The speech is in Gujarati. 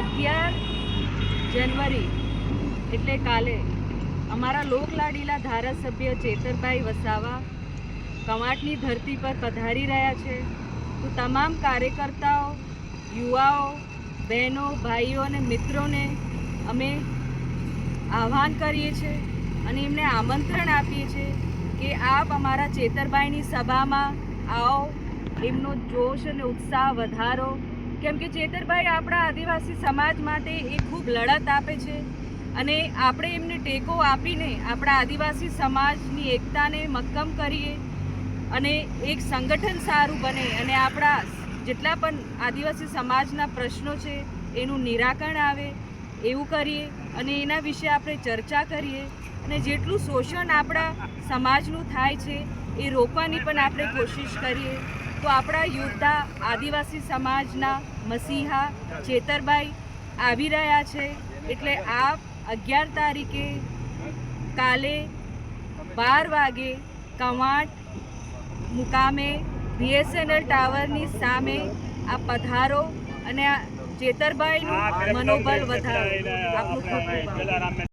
અગિયાર જાન્યુઆરી એટલે કાલે અમારા લોકલાડીલા ધારાસભ્ય ચેતરભાઈ વસાવા કવાંટની ધરતી પર પધારી રહ્યા છે. તો તમામ કાર્યકર્તાઓ, યુવાઓ, બહેનો, ભાઈઓ અને મિત્રોને અમે આહ્વાન કરીએ છીએ અને એમને આમંત્રણ આપીએ છીએ કે આપ અમારા ચેતરભાઈની સભામાં આવો. એમનો જોશ અને ઉત્સાહ વધારો. કેમ કે ચેતરભાઈ આપણા આદિવાસી સમાજ માટે એ ખૂબ લડત આપે છે અને આપણે એમને ટેકો આપીને આપણા આદિવાસી સમાજની એકતાને મક્કમ કરીએ અને એક સંગઠન સારું બને અને આપણા જેટલા પણ આદિવાસી સમાજના પ્રશ્નો છે એનું નિરાકરણ આવે એવું કરીએ અને એના વિશે આપણે ચર્ચા કરીએ અને જેટલું શોષણ આપણા સમાજનું થાય છે એ રોકવાની પણ આપણે કોશિશ કરીએ તો આપણા યોદ્ધા આદિવાસી સમાજના મસીહા ચેતરભાઈ આવી રહ્યા છે એટલે આપ અગિયાર તારીખે કાલે બાર વાગે કવાંટ મુકામે બીએસએનએલ ટાવરની સામે આ પધારો અને આ ચેતરભાઈનું મનોબળ વધારો આપનું.